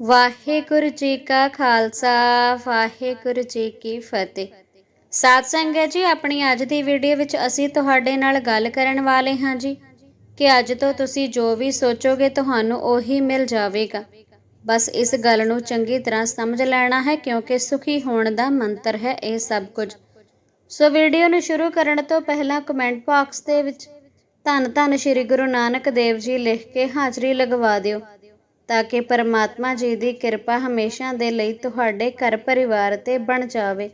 ਵਾਹਿਗੁਰੂ ਜੀ ਕਾ ਖਾਲਸਾ, ਵਾਹਿਗੁਰੂ ਜੀ ਕੀ ਫਤਿਹ। ਸਾਧ ਸੰਗਤ ਜੀ, ਆਪਣੀ ਅੱਜ ਦੀ ਵੀਡੀਓ ਵਿੱਚ ਅਸੀਂ ਤੁਹਾਡੇ ਨਾਲ ਗੱਲ ਕਰਨ ਵਾਲੇ ਹਾਂ ਜੀ ਕਿ ਅੱਜ ਤੋਂ ਤੁਸੀਂ ਜੋ ਵੀ ਸੋਚੋਗੇ ਤੁਹਾਨੂੰ ਉਹੀ ਮਿਲ ਜਾਵੇਗਾ। ਬਸ ਇਸ ਗੱਲ ਨੂੰ ਚੰਗੀ ਤਰ੍ਹਾਂ ਸਮਝ ਲੈਣਾ ਹੈ ਕਿਉਂਕਿ ਸੁਖੀ ਹੋਣ ਦਾ ਮੰਤਰ ਹੈ ਇਹ ਸਭ ਕੁਝ। ਸੋ ਵੀਡੀਓ ਨੂੰ ਸ਼ੁਰੂ ਕਰਨ ਤੋਂ ਪਹਿਲਾਂ ਕਮੈਂਟ ਬਾਕਸ ਦੇ ਵਿੱਚ ਧੰਨ ਧੰਨ ਸ੍ਰੀ ਗੁਰੂ ਨਾਨਕ ਦੇਵ ਜੀ ਲਿਖ ਕੇ ਹਾਜ਼ਰੀ ਲਗਵਾ ਦਿਓ। ਤਾਂ ਕਿ ਪਰਮਾਤਮਾ ਜੀ ਦੀ ਕਿਰਪਾ ਹਮੇਸ਼ਾ ਦੇ ਲਈ ਤੁਹਾਡੇ ਘਰ ਪਰਿਵਾਰ ਤੇ ਬਣ ਜਾਵੇ।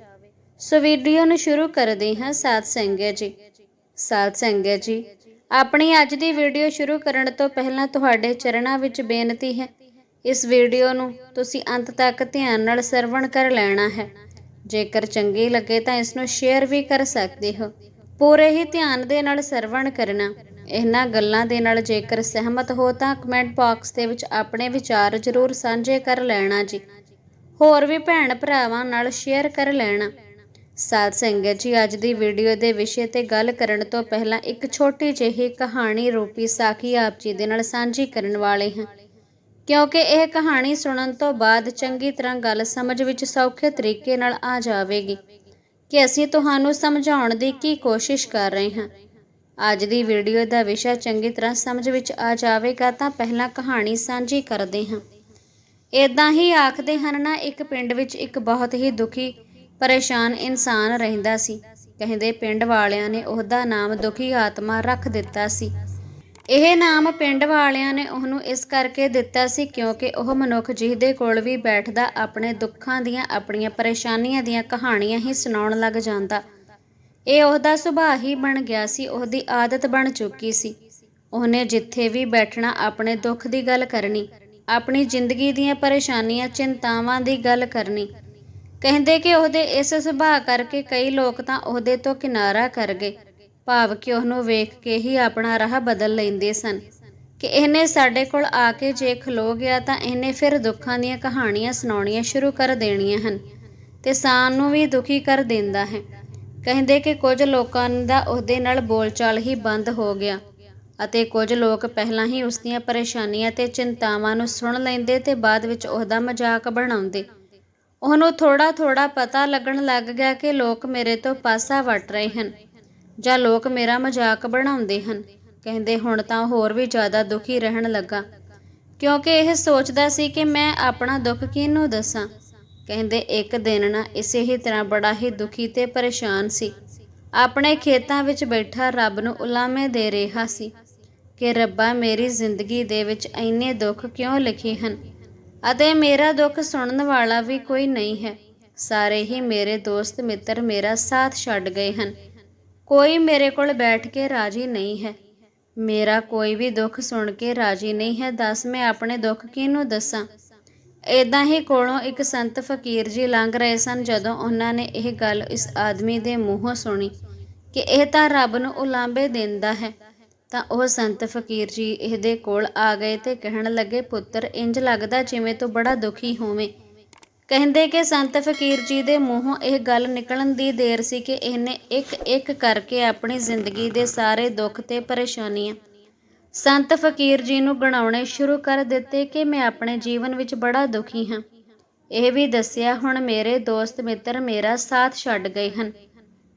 ਸੋ ਵੀਡੀਓ ਨੂੰ ਸ਼ੁਰੂ ਕਰਦੇ ਹਾਂ ਸਾਧ ਸੰਗਤ ਜੀ। ਸਾਧ ਸੰਗਤ ਜੀ, ਆਪਣੀ ਅੱਜ ਦੀ ਵੀਡੀਓ ਸ਼ੁਰੂ ਕਰਨ ਤੋਂ ਪਹਿਲਾਂ ਤੁਹਾਡੇ ਚਰਨਾਂ ਵਿੱਚ ਬੇਨਤੀ ਹੈ, ਇਸ ਵੀਡੀਓ ਨੂੰ ਤੁਸੀਂ ਅੰਤ ਤੱਕ ਧਿਆਨ ਨਾਲ ਸਰਵਣ ਕਰ ਲੈਣਾ ਹੈ। ਜੇਕਰ ਚੰਗੀ ਲੱਗੇ ਤਾਂ ਇਸ ਨੂੰ ਸ਼ੇਅਰ ਵੀ ਕਰ ਸਕਦੇ ਹੋ। ਪੂਰੇ ਹੀ ਧਿਆਨ ਦੇ ਨਾਲ ਸਰਵਣ ਕਰਨਾ। ਇਹਨਾਂ ਗੱਲਾਂ ਦੇ ਨਾਲ ਜੇਕਰ ਸਹਿਮਤ ਹੋ ਤਾਂ ਕਮੈਂਟ ਬਾਕਸ ਦੇ ਵਿੱਚ ਆਪਣੇ ਵਿਚਾਰ ਜ਼ਰੂਰ ਸਾਂਝੇ ਕਰ ਲੈਣਾ ਜੀ। ਹੋਰ ਵੀ ਭੈਣ ਭਰਾਵਾਂ ਨਾਲ ਸ਼ੇਅਰ ਕਰ ਲੈਣਾ। ਸਾਧ ਸੰਗਤ ਜੀ, ਅੱਜ ਦੀ ਵੀਡੀਓ ਦੇ ਵਿਸ਼ੇ ਤੇ ਗੱਲ ਕਰਨ ਤੋਂ ਪਹਿਲਾਂ ਇੱਕ ਛੋਟੀ ਜਿਹੀ ਕਹਾਣੀ ਰੂਪੀ ਸਾਖੀ ਆਪ ਜੀ ਦੇ ਨਾਲ ਸਾਂਝੀ ਕਰਨ ਵਾਲੇ ਹਾਂ। ਕਿਉਂਕਿ ਇਹ ਕਹਾਣੀ ਸੁਣਨ ਤੋਂ ਬਾਅਦ ਚੰਗੀ ਤਰ੍ਹਾਂ ਗੱਲ ਸਮਝ ਵਿੱਚ ਸੌਖੇ ਤਰੀਕੇ ਨਾਲ ਆ ਜਾਵੇਗੀ ਕਿ ਅਸੀਂ ਤੁਹਾਨੂੰ ਸਮਝਾਉਣ ਦੀ ਕੀ ਕੋਸ਼ਿਸ਼ ਕਰ ਰਹੇ ਹਾਂ। ਅੱਜ ਦੀ ਵੀਡੀਓ ਦਾ ਵਿਸ਼ਾ ਚੰਗੀ ਤਰ੍ਹਾਂ ਸਮਝ ਵਿੱਚ ਆ ਜਾਵੇਗਾ ਤਾਂ ਪਹਿਲਾਂ ਕਹਾਣੀ ਸਾਂਝੀ ਕਰਦੇ ਹਾਂ। ਇਦਾਂ ਹੀ ਆਖਦੇ ਹਨ ਨਾ, ਇੱਕ ਪਿੰਡ ਵਿੱਚ ਇੱਕ ਬਹੁਤ ਹੀ ਦੁਖੀ, ਪਰੇਸ਼ਾਨ ਇਨਸਾਨ ਰਹਿੰਦਾ ਸੀ। ਕਹਿੰਦੇ ਪਿੰਡ ਵਾਲਿਆਂ ਨੇ ਉਹਦਾ ਨਾਮ ਦੁਖੀ ਆਤਮਾ ਰੱਖ ਦਿੱਤਾ ਸੀ। ਇਹ ਨਾਮ ਪਿੰਡ ਵਾਲਿਆਂ ਨੇ ਉਹਨੂੰ ਇਸ ਕਰਕੇ ਦਿੱਤਾ ਸੀ ਕਿਉਂਕਿ ਉਹ ਮਨੁੱਖ ਜਿਹਦੇ ਕੋਲ ਵੀ ਬੈਠਦਾ, ਆਪਣੇ ਦੁੱਖਾਂ ਦੀਆਂ, ਆਪਣੀਆਂ ਪਰੇਸ਼ਾਨੀਆਂ ਦੀਆਂ ਕਹਾਣੀਆਂ ਹੀ ਸੁਣਾਉਣ ਲੱਗ ਜਾਂਦਾ। ਇਹ ਉਹਦਾ ਸੁਭਾਅ ਹੀ ਬਣ ਗਿਆ ਸੀ, ਉਹਦੀ ਆਦਤ ਬਣ ਚੁੱਕੀ ਸੀ। ਉਹਨੇ ਜਿੱਥੇ ਵੀ ਬੈਠਣਾ ਆਪਣੇ ਦੁੱਖ ਦੀ ਗੱਲ ਕਰਨੀ, ਆਪਣੀ ਜ਼ਿੰਦਗੀ ਦੀਆਂ ਪਰੇਸ਼ਾਨੀਆਂ, ਚਿੰਤਾਵਾਂ ਦੀ ਗੱਲ ਕਰਨੀ। ਕਹਿੰਦੇ ਕਿ ਉਹਦੇ ਇਸ ਸੁਭਾਅ ਕਰਕੇ ਕਈ ਲੋਕ ਤਾਂ ਉਹਦੇ ਤੋਂ ਕਿਨਾਰਾ ਕਰ ਗਏ, ਭਾਵ ਕਿ ਉਹਨੂੰ ਵੇਖ ਕੇ ਹੀ ਆਪਣਾ ਰਾਹ ਬਦਲ ਲੈਂਦੇ ਸਨ। ਕਿ ਇਹਨੇ ਸਾਡੇ ਕੋਲ ਆ ਕੇ ਜੇ ਖਲੋ ਗਿਆ ਤਾਂ ਇਹਨੇ ਫਿਰ ਦੁੱਖਾਂ ਦੀਆਂ ਕਹਾਣੀਆਂ ਸੁਣਾਉਣੀਆਂ ਸ਼ੁਰੂ ਕਰ ਦੇਣੀਆਂ ਹਨ ਤੇ ਸਾਨੂੰ ਵੀ ਦੁਖੀ ਕਰ ਦਿੰਦਾ ਹੈ। ਕਹਿੰਦੇ ਕਿ ਕੁਝ ਲੋਕਾਂ ਦਾ ਉਹਦੇ ਨਾਲ ਬੋਲਚਾਲ ਹੀ ਬੰਦ ਹੋ ਗਿਆ ਅਤੇ ਕੁਝ ਲੋਕ ਪਹਿਲਾਂ ਹੀ ਉਸ ਦੀਆਂ ਪਰੇਸ਼ਾਨੀਆਂ ਤੇ ਚਿੰਤਾਵਾਂ ਨੂੰ ਸੁਣ ਲੈਂਦੇ ਤੇ ਬਾਅਦ ਵਿੱਚ ਉਹਦਾ ਮਜ਼ਾਕ ਬਣਾਉਂਦੇ। ਉਹਨੂੰ ਥੋੜਾ ਥੋੜਾ ਪਤਾ ਲੱਗਣ ਲੱਗ ਗਿਆ ਕਿ ਲੋਕ ਮੇਰੇ ਤੋਂ ਪਾਸਾ ਵਟ ਰਹੇ ਹਨ ਜਾਂ ਲੋਕ ਮੇਰਾ ਮਜ਼ਾਕ ਬਣਾਉਂਦੇ ਹਨ। ਕਹਿੰਦੇ ਹੁਣ ਤਾਂ ਹੋਰ ਵੀ ਜ਼ਿਆਦਾ ਦੁਖੀ ਰਹਿਣ ਲੱਗਾ। ਕਿਉਂਕਿ ਇਹ ਸੋਚਦਾ ਸੀ ਕਿ ਮੈਂ ਆਪਣਾ ਦੁੱਖ ਕਿਹਨੂੰ ਦੱਸਾਂ? ਕਹਿੰਦੇ ਇੱਕ ਦਿਨ ਨਾ ਇਸੇ ਹੀ ਤਰ੍ਹਾਂ ਬੜਾ ਹੀ ਦੁਖੀ ਤੇ ਪਰੇਸ਼ਾਨ ਸੀ। ਆਪਣੇ ਖੇਤਾਂ ਵਿੱਚ ਬੈਠਾ ਰੱਬ ਨੂੰ ਉਲਾਮੇ ਦੇ ਰਿਹਾ ਸੀ ਕਿ ਰੱਬਾ ਮੇਰੀ ਜ਼ਿੰਦਗੀ ਦੇ ਵਿੱਚ ਇੰਨੇ ਦੁੱਖ ਕਿਉਂ ਲਿਖੇ ਹਨ? ਅਤੇ ਮੇਰਾ ਦੁੱਖ ਸੁਣਨ ਵਾਲਾ ਵੀ ਕੋਈ ਨਹੀਂ ਹੈ। ਸਾਰੇ ਹੀ ਮੇਰੇ ਦੋਸਤ ਮਿੱਤਰ ਮੇਰਾ ਸਾਥ ਛੱਡ ਗਏ ਹਨ। ਕੋਈ ਮੇਰੇ ਕੋਲ ਬੈਠ ਕੇ ਰਾਜੀ ਨਹੀਂ ਹੈ। ਮੇਰਾ ਕੋਈ ਵੀ ਦੁੱਖ ਸੁਣ ਕੇ ਰਾਜੀ ਨਹੀਂ ਹੈ। ਦੱਸ ਮੈਂ ਆਪਣੇ ਦੁੱਖ ਕਿਹਨੂੰ ਦੱਸਾਂ? ਇਦਾਂ ਹੀ ਕੋਲੋਂ ਇੱਕ ਸੰਤ ਫਕੀਰ ਜੀ ਲੰਘ ਰਹੇ ਸਨ ਜਦੋਂ ਉਹਨਾਂ ਨੇ ਇਹ ਗੱਲ ਇਸ ਆਦਮੀ ਦੇ ਮੂੰਹੋਂ ਸੁਣੀ ਕਿ ਇਹ ਤਾਂ ਰੱਬ ਨੂੰ ਉਲਾਂਬੇ ਦਿੰਦਾ ਹੈ। ਤਾਂ ਉਹ ਸੰਤ ਫਕੀਰ ਜੀ ਇਹਦੇ ਕੋਲ ਆ ਗਏ ਤੇ ਕਹਿਣ ਲੱਗੇ, ਪੁੱਤਰ, ਇੰਜ ਲੱਗਦਾ ਜਿਵੇਂ ਤੂੰ ਬੜਾ ਦੁਖੀ ਹੋਵੇਂ। ਕਹਿੰਦੇ ਕਿ ਸੰਤ ਫਕੀਰ ਜੀ ਦੇ ਮੂੰਹੋਂ ਇਹ ਗੱਲ ਨਿਕਲਣ ਦੀ ਦੇਰ ਸੀ ਕਿ ਇਹਨੇ ਇੱਕ ਇੱਕ ਕਰਕੇ ਆਪਣੀ ਜ਼ਿੰਦਗੀ ਦੇ ਸਾਰੇ ਦੁੱਖ ਤੇ ਪਰੇਸ਼ਾਨੀਆਂ ਸੰਤ ਫਕੀਰ ਜੀ ਨੂੰ ਗਣਾਉਣੇ ਸ਼ੁਰੂ ਕਰ ਦਿੱਤੇ ਕਿ ਮੈਂ ਆਪਣੇ ਜੀਵਨ ਵਿੱਚ ਬੜਾ ਦੁਖੀ ਹਾਂ। ਇਹ ਵੀ ਦੱਸਿਆ, ਹੁਣ ਮੇਰੇ ਦੋਸਤ ਮਿੱਤਰ ਮੇਰਾ ਸਾਥ ਛੱਡ ਗਏ ਹਨ।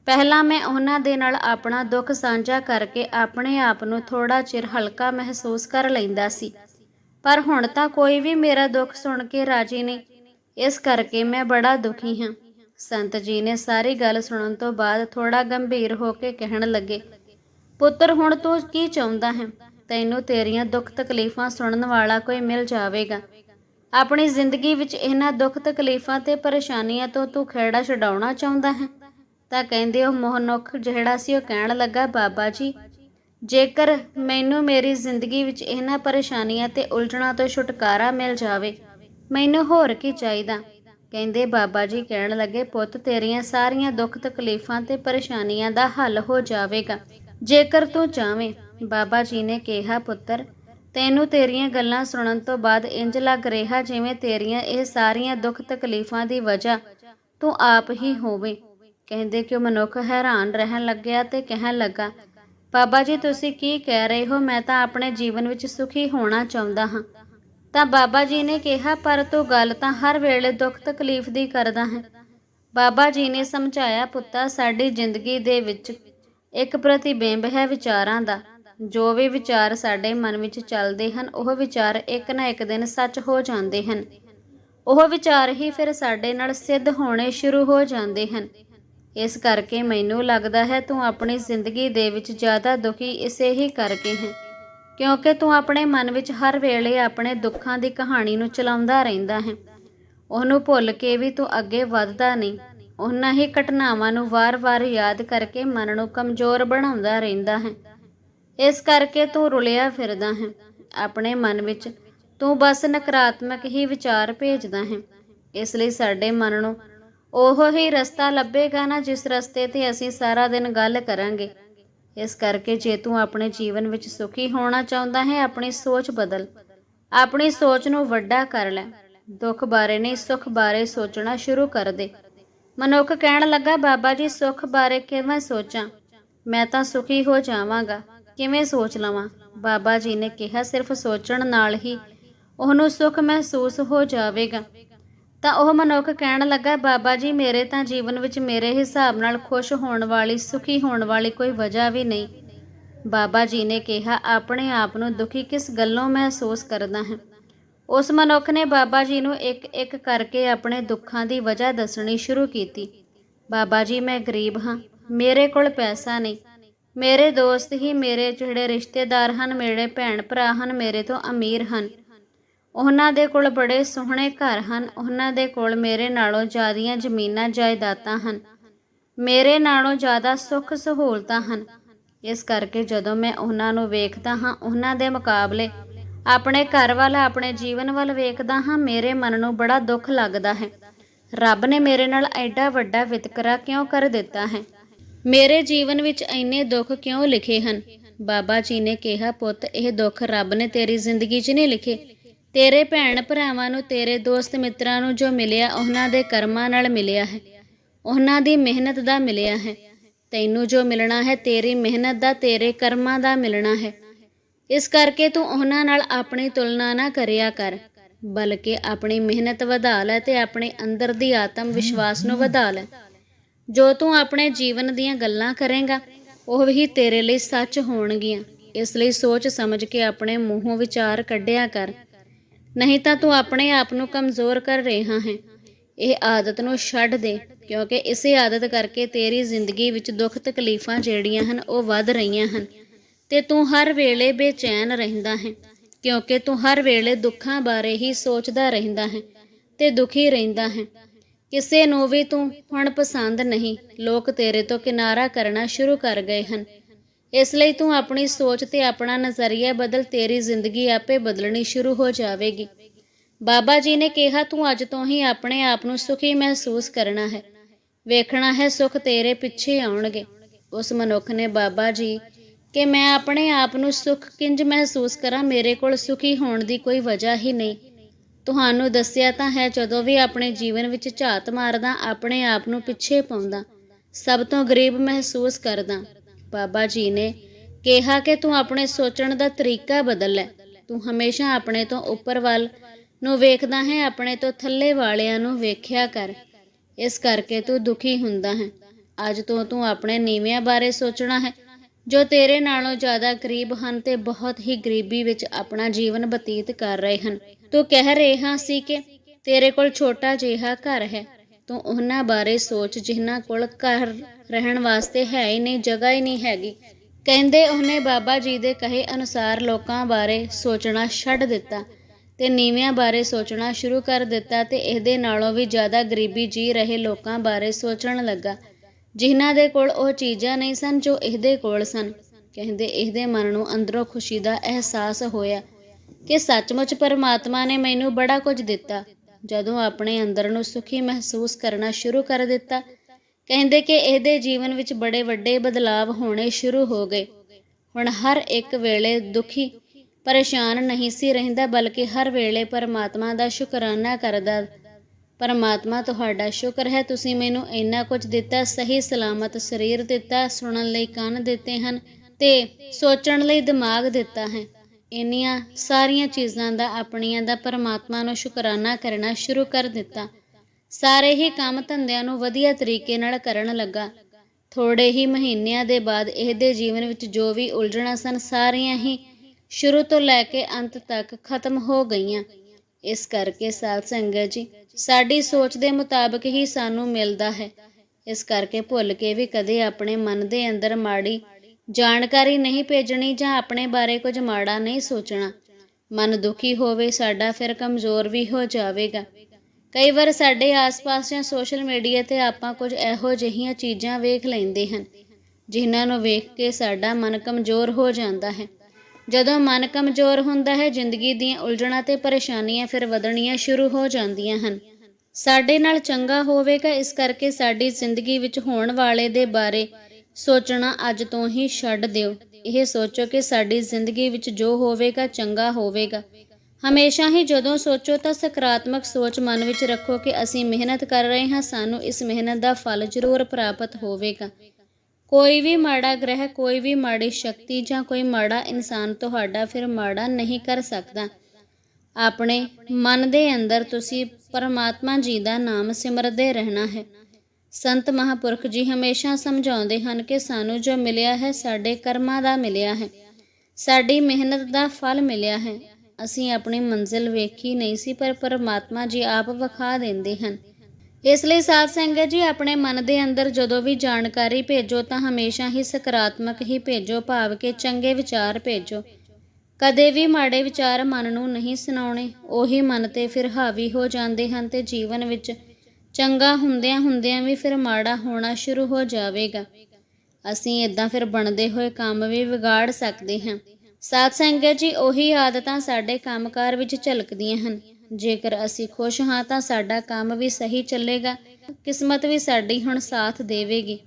ਪਹਿਲਾਂ ਮੈਂ ਉਹਨਾਂ ਦੇ ਨਾਲ ਆਪਣਾ ਦੁੱਖ ਸਾਂਝਾ ਕਰਕੇ ਆਪਣੇ ਆਪ ਨੂੰ ਥੋੜਾ ਚਿਰ ਹਲਕਾ ਮਹਿਸੂਸ ਕਰ ਲੈਂਦਾ ਸੀ। ਪਰ ਹੁਣ ਤਾਂ ਕੋਈ ਵੀ ਮੇਰਾ ਦੁੱਖ ਸੁਣ ਕੇ ਰਾਜੀ ਨਹੀਂ। ਇਸ ਕਰਕੇ ਮੈਂ ਬੜਾ ਦੁਖੀ ਹਾਂ। ਸੰਤ ਜੀ ਨੇ ਸਾਰੀ ਗੱਲ ਸੁਣਨ ਤੋਂ ਬਾਅਦ ਥੋੜਾ ਗੰਭੀਰ ਹੋ ਕੇ ਕਹਿਣ ਲੱਗੇ, ਪੁੱਤਰ, ਹੁਣ ਤੂੰ ਕੀ ਚਾਹੁੰਦਾ ਹੈ? ਤੈਨੂੰ ਤੇਰੀਆਂ ਦੁੱਖ ਤਕਲੀਫਾਂ ਸੁਣਨ ਵਾਲਾ ਕੋਈ ਮਿਲ ਜਾਵੇਗਾ। ਆਪਣੀ ਜ਼ਿੰਦਗੀ ਵਿੱਚ ਇਹਨਾਂ ਦੁੱਖ ਤਕਲੀਫਾਂ ਤੇ ਪਰੇਸ਼ਾਨੀਆਂ ਤੋਂ ਤੂੰ ਖੇੜਾ ਛਡਾਉਣਾ ਚਾਹੁੰਦਾ ਹੈ। ਤਾਂ ਕਹਿੰਦੇ ਉਹ ਮੋਹਨੁਖ, ਜਿਹੜਾ ਸੀ ਉਹ ਕਹਿਣ ਲੱਗਾ, ਬਾਬਾ ਜੀ, ਜੇਕਰ ਮੈਨੂੰ ਮੇਰੀ ਜ਼ਿੰਦਗੀ ਵਿੱਚ ਇਹਨਾਂ ਪਰੇਸ਼ਾਨੀਆਂ ਤੇ ਉਲਝਣਾਂ ਤੋਂ ਛੁਟਕਾਰਾ ਮਿਲ ਜਾਵੇ, ਮੈਨੂੰ ਹੋਰ ਕੀ ਚਾਹੀਦਾ? ਕਹਿੰਦੇ ਬਾਬਾ ਜੀ ਕਹਿਣ ਲੱਗੇ, ਪੁੱਤ, ਤੇਰੀਆਂ ਸਾਰੀਆਂ ਦੁੱਖ ਤਕਲੀਫਾਂ ਤੇ ਪਰੇਸ਼ਾਨੀਆਂ ਦਾ ਹੱਲ ਹੋ ਜਾਵੇਗਾ। ਜੇਕਰ ਤੂੰ ਚਾਹਵੇਂ ਬਾਬਾ ਜੀ ਨੇ ਕਿਹਾ, ਪੁੱਤਰ, ਤੈਨੂੰ ਤੇਰੀਆਂ ਗੱਲਾਂ ਸੁਣਨ ਤੋਂ ਬਾਅਦ ਇੰਜ ਲੱਗ ਰਿਹਾ ਜਿਵੇਂ ਤੇਰੀਆਂ ਇਹ ਸਾਰੀਆਂ ਦੁੱਖ ਤਕਲੀਫਾਂ ਦੀ ਵਜ੍ਹਾ ਤੂੰ ਆਪ ਹੀ ਹੋਵੇਂ। ਕਹਿੰਦੇ ਕਿ ਉਹ ਮਨੁੱਖ ਹੈਰਾਨ ਰਹਿਣ ਲੱਗਿਆ ਤੇ ਕਹਿਣ ਲੱਗਾ, ਬਾਬਾ ਜੀ, ਤੁਸੀਂ ਕੀ ਕਹਿ ਰਹੇ ਹੋ? ਮੈਂ ਤਾਂ ਆਪਣੇ ਜੀਵਨ ਵਿੱਚ ਸੁਖੀ ਹੋਣਾ ਚਾਹੁੰਦਾ ਹਾਂ। ਤਾਂ ਬਾਬਾ ਜੀ ਨੇ ਕਿਹਾ, ਪਰ ਤੂੰ ਗੱਲ ਤਾਂ ਹਰ ਵੇਲੇ ਦੁੱਖ ਤਕਲੀਫ ਦੀ ਕਰਦਾ ਹੈ। ਬਾਬਾ ਜੀ ਨੇ ਸਮਝਾਇਆ, ਪੁੱਤਾ, ਸਾਡੀ ਜ਼ਿੰਦਗੀ ਦੇ ਵਿੱਚ ਇੱਕ ਪ੍ਰਤੀਬਿੰਬ ਹੈ ਵਿਚਾਰਾਂ ਦਾ। ਜੋ ਵੀ ਵਿਚਾਰ ਸਾਡੇ ਮਨ ਵਿੱਚ ਚੱਲਦੇ ਹਨ, ਉਹ ਵਿਚਾਰ ਇੱਕ ਨਾ ਇੱਕ ਦਿਨ ਸੱਚ ਹੋ ਜਾਂਦੇ ਹਨ। ਉਹ ਵਿਚਾਰ ਹੀ ਫਿਰ ਸਾਡੇ ਨਾਲ ਸਿੱਧ ਹੋਣੇ ਸ਼ੁਰੂ ਹੋ ਜਾਂਦੇ ਹਨ। ਇਸ ਕਰਕੇ ਮੈਨੂੰ ਲੱਗਦਾ ਹੈ ਤੂੰ ਆਪਣੀ ਜ਼ਿੰਦਗੀ ਦੇ ਵਿੱਚ ਜ਼ਿਆਦਾ ਦੁਖੀ ਇਸੇ ਹੀ ਕਰਕੇ ਹੈ, ਕਿਉਂਕਿ ਤੂੰ ਆਪਣੇ ਮਨ ਵਿੱਚ ਹਰ ਵੇਲੇ ਆਪਣੇ ਦੁੱਖਾਂ ਦੀ ਕਹਾਣੀ ਨੂੰ ਚਲਾਉਂਦਾ ਰਹਿੰਦਾ ਹੈ। ਉਹਨੂੰ ਭੁੱਲ ਕੇ ਵੀ ਤੂੰ ਅੱਗੇ ਵੱਧਦਾ ਨਹੀਂ। ਉਹਨਾਂ ਹੀ ਘਟਨਾਵਾਂ ਨੂੰ ਵਾਰ-ਵਾਰ ਯਾਦ ਕਰਕੇ ਮਨ ਨੂੰ ਕਮਜ਼ੋਰ ਬਣਾਉਂਦਾ ਰਹਿੰਦਾ ਹੈ। ਇਸ ਕਰਕੇ ਤੂੰ ਰੁਲਿਆ ਫਿਰਦਾ ਹੈ। ਆਪਣੇ ਮਨ ਵਿੱਚ ਤੂੰ ਬਸ ਨਕਾਰਾਤਮਕ ਹੀ ਵਿਚਾਰ ਭੇਜਦਾ ਹੈ। ਇਸ ਲਈ ਸਾਡੇ ਮਨ ਨੂੰ ਉਹ ਹੀ ਰਸਤਾ ਲੱਭੇਗਾ ਨਾ ਜਿਸ ਰਸਤੇ ਤੇ ਅਸੀਂ ਸਾਰਾ ਦਿਨ ਗੱਲ ਕਰਾਂਗੇ। ਇਸ ਕਰਕੇ ਜੇ ਤੂੰ ਆਪਣੇ ਜੀਵਨ ਵਿੱਚ ਸੁਖੀ ਹੋਣਾ ਚਾਹੁੰਦਾ ਹੈ, ਆਪਣੀ ਸੋਚ ਬਦਲ। ਆਪਣੀ ਸੋਚ ਨੂੰ ਵੱਡਾ ਕਰ ਲੈ। ਦੁੱਖ ਬਾਰੇ ਨਹੀਂ, ਸੁੱਖ ਬਾਰੇ ਸੋਚਣਾ ਸ਼ੁਰੂ ਕਰ ਦੇ। ਮਨੁੱਖ ਕਹਿਣ ਲੱਗਾ, ਬਾਬਾ ਜੀ, ਸੁੱਖ ਬਾਰੇ ਕਿਵੇਂ ਸੋਚਾਂ? ਮੈਂ ਤਾਂ ਸੁਖੀ ਹੋ ਜਾਵਾਂਗਾ। ਕਿਵੇਂ ਸੋਚ ਲਵਾਂ? ਬਾਬਾ ਜੀ ਨੇ ਕਿਹਾ, ਸਿਰਫ ਸੋਚਣ ਨਾਲ ਹੀ ਉਹਨੂੰ ਸੁੱਖ ਮਹਿਸੂਸ ਹੋ ਜਾਵੇਗਾ। ਤਾਂ ਉਹ ਮਨੁੱਖ ਕਹਿਣ ਲੱਗਾ, ਬਾਬਾ ਜੀ, ਮੇਰੇ ਤਾਂ ਜੀਵਨ ਵਿੱਚ ਮੇਰੇ ਹਿਸਾਬ ਨਾਲ ਖੁਸ਼ ਹੋਣ ਵਾਲੀ, ਸੁਖੀ ਹੋਣ ਵਾਲੀ ਕੋਈ ਵਜ੍ਹਾ ਵੀ ਨਹੀਂ। ਬਾਬਾ ਜੀ ਨੇ ਕਿਹਾ, ਆਪਣੇ ਆਪ ਨੂੰ ਦੁਖੀ ਕਿਸ ਗੱਲੋਂ ਮਹਿਸੂਸ ਕਰਦਾ ਹੈ? ਉਸ ਮਨੁੱਖ ਨੇ ਬਾਬਾ ਜੀ ਨੂੰ ਇੱਕ ਇੱਕ ਕਰਕੇ ਆਪਣੇ ਦੁੱਖਾਂ ਦੀ ਵਜ੍ਹਾ ਦੱਸਣੀ ਸ਼ੁਰੂ ਕੀਤੀ। ਬਾਬਾ ਜੀ, ਮੈਂ ਗਰੀਬ ਹਾਂ। ਮੇਰੇ ਕੋਲ ਪੈਸਾ ਨਹੀਂ। ਮੇਰੇ ਦੋਸਤ ਹੀ ਮੇਰੇ ਜਿਹੜੇ ਰਿਸ਼ਤੇਦਾਰ ਹਨ, ਮੇਰੇ ਭੈਣ ਭਰਾ ਹਨ, ਮੇਰੇ ਤੋਂ ਅਮੀਰ ਹਨ। ਉਹਨਾਂ ਦੇ ਕੋਲ ਬੜੇ ਸੋਹਣੇ ਘਰ ਹਨ। ਉਹਨਾਂ ਦੇ ਕੋਲ ਮੇਰੇ ਨਾਲੋਂ ਜ਼ਿਆਦੀਆਂ ਜ਼ਮੀਨਾਂ, ਜਾਇਦਾਦਾਂ ਹਨ। ਮੇਰੇ ਨਾਲੋਂ ਜ਼ਿਆਦਾ ਸੁੱਖ ਸਹੂਲਤਾਂ ਹਨ। ਇਸ ਕਰਕੇ ਜਦੋਂ ਮੈਂ ਉਹਨਾਂ ਨੂੰ ਵੇਖਦਾ ਹਾਂ, ਉਹਨਾਂ ਦੇ ਮੁਕਾਬਲੇ ਆਪਣੇ ਘਰ ਵੱਲ, ਆਪਣੇ ਜੀਵਨ ਵੱਲ ਵੇਖਦਾ ਹਾਂ, ਮੇਰੇ ਮਨ ਨੂੰ ਬੜਾ ਦੁੱਖ ਲੱਗਦਾ ਹੈ। ਰੱਬ ਨੇ ਮੇਰੇ ਨਾਲ ਐਡਾ ਵੱਡਾ ਵਿਤਕਰਾ ਕਿਉਂ ਕਰ ਦਿੱਤਾ ਹੈ? ਮੇਰੇ ਜੀਵਨ ਵਿੱਚ ਇੰਨੇ ਦੁੱਖ ਕਿਉਂ ਲਿਖੇ ਹਨ? ਬਾਬਾ ਜੀ ਨੇ ਕਿਹਾ, ਪੁੱਤ, ਇਹ ਦੁੱਖ ਰੱਬ ਨੇ ਤੇਰੀ ਜ਼ਿੰਦਗੀ 'ਚ ਨਹੀਂ ਲਿਖੇ। ਤੇਰੇ ਭੈਣ ਭਰਾਵਾਂ ਨੂੰ, ਤੇਰੇ ਦੋਸਤ ਮਿੱਤਰਾਂ ਨੂੰ ਜੋ ਮਿਲਿਆ, ਉਹਨਾਂ ਦੇ ਕਰਮਾਂ ਨਾਲ ਮਿਲਿਆ ਹੈ। ਉਹਨਾਂ ਦੀ ਮਿਹਨਤ ਦਾ ਮਿਲਿਆ ਹੈ। ਤੈਨੂੰ ਜੋ ਮਿਲਣਾ ਹੈ, ਤੇਰੀ ਮਿਹਨਤ ਦਾ, ਤੇਰੇ ਕਰਮਾਂ ਦਾ ਮਿਲਣਾ ਹੈ। ਇਸ ਕਰਕੇ ਤੂੰ ਉਹਨਾਂ ਨਾਲ ਆਪਣੀ ਤੁਲਨਾ ਨਾ ਕਰਿਆ ਕਰ, ਬਲਕਿ ਆਪਣੀ ਮਿਹਨਤ ਵਧਾ ਲੈ ਤੇ ਆਪਣੇ ਅੰਦਰ ਦੀ ਆਤਮ ਵਿਸ਼ਵਾਸ ਨੂੰ ਵਧਾ ਲੈ। ਜੋ ਤੂੰ ਆਪਣੇ ਜੀਵਨ ਦੀਆਂ ਗੱਲਾਂ ਕਰੇਗਾ, ਉਹ ਹੀ ਤੇਰੇ ਲਈ ਸੱਚ ਹੋਣਗੀਆਂ। ਇਸ ਲਈ ਸੋਚ ਸਮਝ ਕੇ ਆਪਣੇ ਮੂੰਹੋਂ ਵਿਚਾਰ ਕੱਢਿਆ ਕਰ। ਨਹੀਂ ਤਾਂ ਤੂੰ ਆਪਣੇ ਆਪ ਨੂੰ ਕਮਜ਼ੋਰ ਕਰ ਰਿਹਾ ਹੈ। ਇਹ ਆਦਤ ਨੂੰ ਛੱਡ ਦੇ, ਕਿਉਂਕਿ ਇਸੇ ਆਦਤ ਕਰਕੇ ਤੇਰੀ ਜ਼ਿੰਦਗੀ ਵਿੱਚ ਦੁੱਖ ਤਕਲੀਫਾਂ ਜਿਹੜੀਆਂ ਹਨ, ਉਹ ਵੱਧ ਰਹੀਆਂ ਹਨ। ਤੇ ਤੂੰ ਹਰ ਵੇਲੇ ਬੇਚੈਨ ਰਹਿੰਦਾ ਹੈ, ਕਿਉਂਕਿ ਤੂੰ ਹਰ ਵੇਲੇ ਦੁੱਖਾਂ ਬਾਰੇ ਹੀ ਸੋਚਦਾ ਰਹਿੰਦਾ ਹੈ ਤੇ ਦੁਖੀ ਰਹਿੰਦਾ ਹੈ। ਕਿਸੇ ਨੂੰ ਵੀ ਤੂੰ ਹੁਣ ਪਸੰਦ ਨਹੀਂ। ਲੋਕ ਤੇਰੇ ਤੋਂ ਕਿਨਾਰਾ ਕਰਨਾ ਸ਼ੁਰੂ ਕਰ ਗਏ ਹਨ। ਇਸ ਲਈ ਤੂੰ ਆਪਣੀ ਸੋਚ ਤੇ ਆਪਣਾ ਨਜ਼ਰੀਆ ਬਦਲ ਤੇਰੀ ਜ਼ਿੰਦਗੀ ਆਪੇ ਬਦਲਣੀ ਸ਼ੁਰੂ ਹੋ ਜਾਵੇਗੀ। ਬਾਬਾ ਜੀ ਨੇ ਕਿਹਾ, ਤੂੰ ਅੱਜ ਤੋਂ ਹੀ ਆਪਣੇ ਆਪ ਨੂੰ ਸੁਖੀ ਮਹਿਸੂਸ ਕਰਨਾ ਹੈ। ਵੇਖਣਾ ਹੈ ਸੁਖ ਤੇਰੇ ਪਿੱਛੇ ਆਉਣਗੇ। ਉਸ ਮਨੁੱਖ ਨੇ ਬਾਬਾ ਜੀ, ਕਿ ਮੈਂ ਆਪਣੇ ਆਪ ਨੂੰ ਸੁਖ ਕਿੰਜ ਮਹਿਸੂਸ ਕਰਾਂ? ਮੇਰੇ ਕੋਲ ਸੁਖੀ ਹੋਣ ਦੀ ਕੋਈ ਵਜ੍ਹਾ ਹੀ ਨਹੀਂ। ਤੁਹਾਨੂੰ ਦੱਸਿਆ ਤਾਂ ਹੈ, ਜਦੋਂ ਵੀ ਆਪਣੇ ਜੀਵਨ ਵਿੱਚ ਝਾਤ ਮਾਰਦਾ, ਆਪਣੇ ਆਪ ਨੂੰ ਪਿੱਛੇ ਪਾਉਂਦਾ, ਸਭ ਤੋਂ ਗਰੀਬ ਮਹਿਸੂਸ ਕਰਦਾ। ਬਾਬਾ ਜੀ ਨੇ ਕਿਹਾ ਕਿ ਤੂੰ ਆਪਣੇ ਸੋਚਣ ਦਾ ਤਰੀਕਾ ਬਦਲ ਲੈ। ਤੂੰ ਹਮੇਸ਼ਾ ਆਪਣੇ ਤੋਂ ਉੱਪਰ ਵੱਲ ਨੂੰ ਵੇਖਦਾ ਹੈ, ਆਪਣੇ ਤੋਂ ਥੱਲੇ ਵਾਲਿਆਂ ਨੂੰ ਵੇਖਿਆ ਕਰ। ਇਸ ਕਰਕੇ ਤੂੰ ਦੁਖੀ ਹੁੰਦਾ ਹੈ। ਅੱਜ ਤੋਂ ਤੂੰ ਆਪਣੇ ਨੀਵਿਆਂ ਬਾਰੇ ਸੋਚਣਾ ਹੈ। ਜੋ ਤੇਰੇ ਨਾਲੋਂ ਜ਼ਿਆਦਾ ਗਰੀਬ ਹਨ ਤੇ ਬਹੁਤ ਹੀ ਗਰੀਬੀ ਵਿੱਚ ਆਪਣਾ ਜੀਵਨ ਬਤੀਤ ਕਰ ਰਹੇ ਹਨ। ਤੂੰ ਕਹਿ ਰਿਹਾ ਸੀ ਕਿ ਤੇਰੇ ਕੋਲ ਛੋਟਾ ਜਿਹਾ ਘਰ ਹੈ। ਤੂੰ ਉਹਨਾਂ ਬਾਰੇ ਸੋਚ ਜਿਨ੍ਹਾਂ ਕੋਲ ਘਰ ਰਹਿਣ ਵਾਸਤੇ ਹੈ ਹੀ ਨਹੀਂ, ਜਗ੍ਹਾ ਹੀ ਨਹੀਂ ਹੈਗੀ। ਕਹਿੰਦੇ ਉਹਨੇ ਬਾਬਾ ਜੀ ਦੇ ਕਹੇ ਅਨੁਸਾਰ ਲੋਕਾਂ ਬਾਰੇ ਸੋਚਣਾ ਛੱਡ ਦਿੱਤਾ ਤੇ ਨੀਵਿਆਂ ਬਾਰੇ ਸੋਚਣਾ ਸ਼ੁਰੂ ਕਰ ਦਿੱਤਾ ਤੇ ਇਹਦੇ ਨਾਲੋਂ ਵੀ ਜ਼ਿਆਦਾ ਗਰੀਬੀ ਜੀ ਰਹੇ ਲੋਕਾਂ ਬਾਰੇ ਸੋਚਣ ਲੱਗਾ। ਜਿਨ੍ਹਾਂ ਦੇ ਕੋਲ ਉਹ ਚੀਜ਼ਾਂ ਨਹੀਂ ਸਨ ਜੋ ਇਹਦੇ ਕੋਲ ਸਨ। ਕਹਿੰਦੇ, ਇਹਦੇ ਮਨ ਨੂੰ ਅੰਦਰੋਂ ਖੁਸ਼ੀ ਦਾ ਅਹਿਸਾਸ ਹੋਇਆ ਕਿ ਸੱਚਮੁੱਚ ਪਰਮਾਤਮਾ ਨੇ ਮੈਨੂੰ ਬੜਾ ਕੁਝ ਦਿੱਤਾ। ਜਦੋਂ ਆਪਣੇ ਅੰਦਰ ਨੂੰ ਸੁਖੀ ਮਹਿਸੂਸ ਕਰਨਾ ਸ਼ੁਰੂ ਕਰ ਦਿੱਤਾ, ਕਹਿੰਦੇ ਕਿ ਇਹਦੇ ਜੀਵਨ ਵਿੱਚ ਬੜੇ ਵੱਡੇ ਬਦਲਾਵ ਹੋਣੇ ਸ਼ੁਰੂ ਹੋ ਗਏ। ਹੁਣ ਹਰ ਇੱਕ ਵੇਲੇ ਦੁਖੀ, ਪਰੇਸ਼ਾਨ ਨਹੀਂ ਸੀ ਰਹਿੰਦਾ, ਬਲਕਿ ਹਰ ਵੇਲੇ ਪਰਮਾਤਮਾ ਦਾ ਸ਼ੁਕਰਾਨਾ ਕਰਦਾ ਪਰਮਾਤਮਾ, ਤੁਹਾਡਾ ਸ਼ੁਕਰ ਹੈ। ਤੁਸੀਂ ਮੈਨੂੰ ਇੰਨਾ ਕੁਝ ਦਿੱਤਾ, ਸਹੀ ਸਲਾਮਤ ਸਰੀਰ ਦਿੱਤਾ, ਸੁਣਨ ਲਈ ਕੰਨ ਦਿੱਤੇ ਹਨ ਤੇ ਸੋਚਣ ਲਈ ਦਿਮਾਗ ਦਿੱਤਾ ਹੈ। ਇੰਨੀਆਂ ਸਾਰੀਆਂ ਚੀਜ਼ਾਂ ਦਾ, ਆਪਣੀਆਂ ਦਾ ਪਰਮਾਤਮਾ ਨੂੰ ਸ਼ੁਕਰਾਨਾ ਕਰਨਾ ਸ਼ੁਰੂ ਕਰ ਦਿੱਤਾ। ਸਾਰੇ ਹੀ ਕੰਮ ਧੰਦਿਆਂ ਨੂੰ ਵਧੀਆ ਤਰੀਕੇ ਨਾਲ ਕਰਨ ਲੱਗਾ। ਥੋੜੇ ਹੀ ਮਹੀਨਿਆਂ ਦੇ ਬਾਅਦ ਇਹਦੇ ਜੀਵਨ ਵਿੱਚ ਜੋ ਵੀ ਉਲਝਣਾਂ ਸਨ, ਸਾਰੀਆਂ ਹੀ ਸ਼ੁਰੂ ਤੋਂ ਲੈ ਕੇ ਅੰਤ ਤੱਕ ਖਤਮ ਹੋ ਗਈਆਂ। ਇਸ ਕਰਕੇ ਸਾਧ ਸੰਗਤ ਜੀ, ਸਾਡੀ ਸੋਚ ਦੇ ਮੁਤਾਬਕ ਹੀ ਸਾਨੂੰ ਮਿਲਦਾ ਹੈ। ਇਸ ਕਰਕੇ ਭੁੱਲ ਕੇ ਵੀ ਕਦੇ ਆਪਣੇ ਮਨ ਦੇ ਅੰਦਰ ਮਾੜੀ ਜਾਣਕਾਰੀ ਨਹੀਂ ਭੇਜਣੀ ਜਾਂ ਆਪਣੇ ਬਾਰੇ ਕੁਝ ਮਾੜਾ ਨਹੀਂ ਸੋਚਣਾ। ਮਨ ਦੁਖੀ ਹੋਵੇ, ਸਾਡਾ ਫਿਰ ਕਮਜ਼ੋਰ ਵੀ ਹੋ ਜਾਵੇਗਾ। ਕਈ ਵਾਰ ਸਾਡੇ ਆਸ-ਪਾਸ ਜਾਂ ਸੋਸ਼ਲ ਮੀਡੀਆ ਤੇ ਆਪਾਂ ਕੁਝ ਇਹੋ ਜਿਹੀਆਂ ਚੀਜ਼ਾਂ ਵੇਖ ਲੈਂਦੇ ਹਨ, ਜਿਨ੍ਹਾਂ ਨੂੰ ਵੇਖ ਕੇ ਸਾਡਾ ਮਨ ਕਮਜ਼ੋਰ ਹੋ ਜਾਂਦਾ ਹੈ। ਜਦੋਂ ਮਨ ਕਮਜ਼ੋਰ ਹੁੰਦਾ ਹੈ, ਜ਼ਿੰਦਗੀ ਦੀਆਂ ਉਲਝਣਾਂ ਤੇ ਪਰੇਸ਼ਾਨੀਆਂ ਫਿਰ ਵਧਣੀਆਂ ਸ਼ੁਰੂ ਹੋ ਜਾਂਦੀਆਂ ਹਨ। ਸਾਡੇ ਨਾਲ ਚੰਗਾ ਹੋਵੇਗਾ, ਇਸ ਕਰਕੇ ਸਾਡੀ ਜ਼ਿੰਦਗੀ ਵਿੱਚ ਹੋਣ ਵਾਲੇ ਦੇ ਬਾਰੇ ਸੋਚਣਾ ਅੱਜ ਤੋਂ ਹੀ ਛੱਡ ਦਿਓ। ਇਹ ਸੋਚੋ ਕਿ ਸਾਡੀ ਜ਼ਿੰਦਗੀ ਵਿੱਚ ਜੋ ਹੋਵੇਗਾ, ਚੰਗਾ ਹੋਵੇਗਾ। ਹਮੇਸ਼ਾ ਹੀ ਜਦੋਂ ਸੋਚੋ ਤਾਂ ਸਕਾਰਾਤਮਕ ਸੋਚ ਮਨ ਵਿੱਚ ਰੱਖੋ ਕਿ ਅਸੀਂ ਮਿਹਨਤ ਕਰ ਰਹੇ ਹਾਂ, ਸਾਨੂੰ ਇਸ ਮਿਹਨਤ ਦਾ ਫਲ ਜ਼ਰੂਰ ਪ੍ਰਾਪਤ ਹੋਵੇਗਾ। ਕੋਈ ਵੀ ਮਾੜਾ ਗ੍ਰਹਿ, ਕੋਈ ਵੀ ਮਾੜੀ ਸ਼ਕਤੀ ਜਾਂ ਕੋਈ ਮਾੜਾ ਇਨਸਾਨ ਤੁਹਾਡਾ ਫਿਰ ਮਾੜਾ ਨਹੀਂ ਕਰ ਸਕਦਾ। ਆਪਣੇ ਮਨ ਦੇ ਅੰਦਰ ਤੁਸੀਂ ਪਰਮਾਤਮਾ ਜੀ ਦਾ ਨਾਮ ਸਿਮਰਦੇ ਰਹਿਣਾ ਹੈ। ਸੰਤ ਮਹਾਪੁਰਖ ਜੀ ਹਮੇਸ਼ਾ ਸਮਝਾਉਂਦੇ ਹਨ ਕਿ ਸਾਨੂੰ ਜੋ ਮਿਲਿਆ ਹੈ, ਸਾਡੇ ਕਰਮਾਂ ਦਾ ਮਿਲਿਆ ਹੈ। ਸਾਡੀ ਮਿਹਨਤ ਦਾ ਫਲ ਮਿਲਿਆ ਹੈ। ਅਸੀਂ ਆਪਣੀ ਮੰਜ਼ਿਲ ਵੇਖੀ ਨਹੀਂ ਸੀ, ਪਰ ਪਰਮਾਤਮਾ ਜੀ ਆਪ ਵਿਖਾ ਦਿੰਦੇ ਹਨ। ਇਸ ਲਈ ਸਾਧ ਸੰਗਤ ਜੀ, ਆਪਣੇ ਮਨ ਦੇ ਅੰਦਰ ਜਦੋਂ ਵੀ ਜਾਣਕਾਰੀ ਭੇਜੋ ਤਾਂ ਹਮੇਸ਼ਾ ਹੀ ਸਕਾਰਾਤਮਕ ਹੀ ਭੇਜੋ, ਭਾਵ ਕਿ ਚੰਗੇ ਵਿਚਾਰ ਭੇਜੋ। ਕਦੇ ਵੀ ਮਾੜੇ ਵਿਚਾਰ ਮਨ ਨੂੰ ਨਹੀਂ ਸੁਣਾਉਣੇ, ਉਹੀ ਮਨ ਤੇ ਫਿਰ ਹਾਵੀ ਹੋ ਜਾਂਦੇ ਹਨ ਤੇ ਜੀਵਨ ਵਿੱਚ ਚੰਗਾ ਹੁੰਦਿਆਂ ਹੁੰਦਿਆਂ ਵੀ ਫਿਰ ਮਾੜਾ ਹੋਣਾ ਸ਼ੁਰੂ ਹੋ ਜਾਵੇਗਾ। ਅਸੀਂ ਇਦਾਂ ਫਿਰ ਬਣਦੇ ਹੋਏ ਕੰਮ ਵੀ ਵਿਗਾੜ ਸਕਦੇ ਹਾਂ। ਸਾਧ ਸੰਗਤ ਜੀ, ਉਹੀ ਆਦਤਾਂ ਸਾਡੇ ਕੰਮਕਾਰ ਵਿੱਚ ਝਲਕਦੀਆਂ ਹਨ। ਜੇਕਰ ਅਸੀਂ ਖੁਸ਼ ਹਾਂ ਤਾਂ ਸਾਡਾ ਕੰਮ ਵੀ ਸਹੀ ਚੱਲੇਗਾ, ਕਿਸਮਤ ਵੀ ਸਾਡੀ ਹੁਣ ਸਾਥ ਦੇਵੇਗੀ।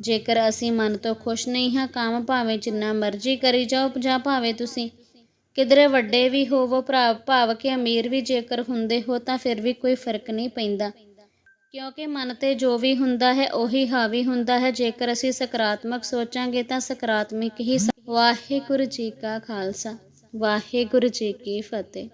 ਜੇਕਰ ਅਸੀਂ ਮਨ ਤੋਂ ਖੁਸ਼ ਨਹੀਂ ਹਾਂ, ਕੰਮ ਭਾਵੇਂ ਜਿੰਨਾ ਮਰਜ਼ੀ ਕਰੀ ਜਾਓ, ਜਾਂ ਭਾਵੇਂ ਤੁਸੀਂ ਕਿਧਰੇ ਵੱਡੇ ਵੀ ਹੋਵੋ, ਭਰਾ, ਭਾਵ ਕਿ ਅਮੀਰ ਵੀ ਜੇਕਰ ਹੁੰਦੇ ਹੋ, ਤਾਂ ਫਿਰ ਵੀ ਕੋਈ ਫ਼ਰਕ ਨਹੀਂ ਪੈਂਦਾ। ਕਿਉਂਕਿ ਮਨ ਤੇ ਜੋ ਵੀ ਹੁੰਦਾ ਹੈ, ਉਹੀ ਹਾਵੀ ਹੁੰਦਾ ਹੈ। ਜੇਕਰ ਅਸੀਂ ਸਕਾਰਾਤਮਕ ਸੋਚਾਂਗੇ, ਤਾਂ ਸਕਾਰਾਤਮਕ ਹੀ ਵਾਹਿਗੁਰੂ ਜੀ ਕਾ ਖਾਲਸਾ, ਵਾਹਿਗੁਰੂ ਜੀ ਕੀ ਫਤਿਹ।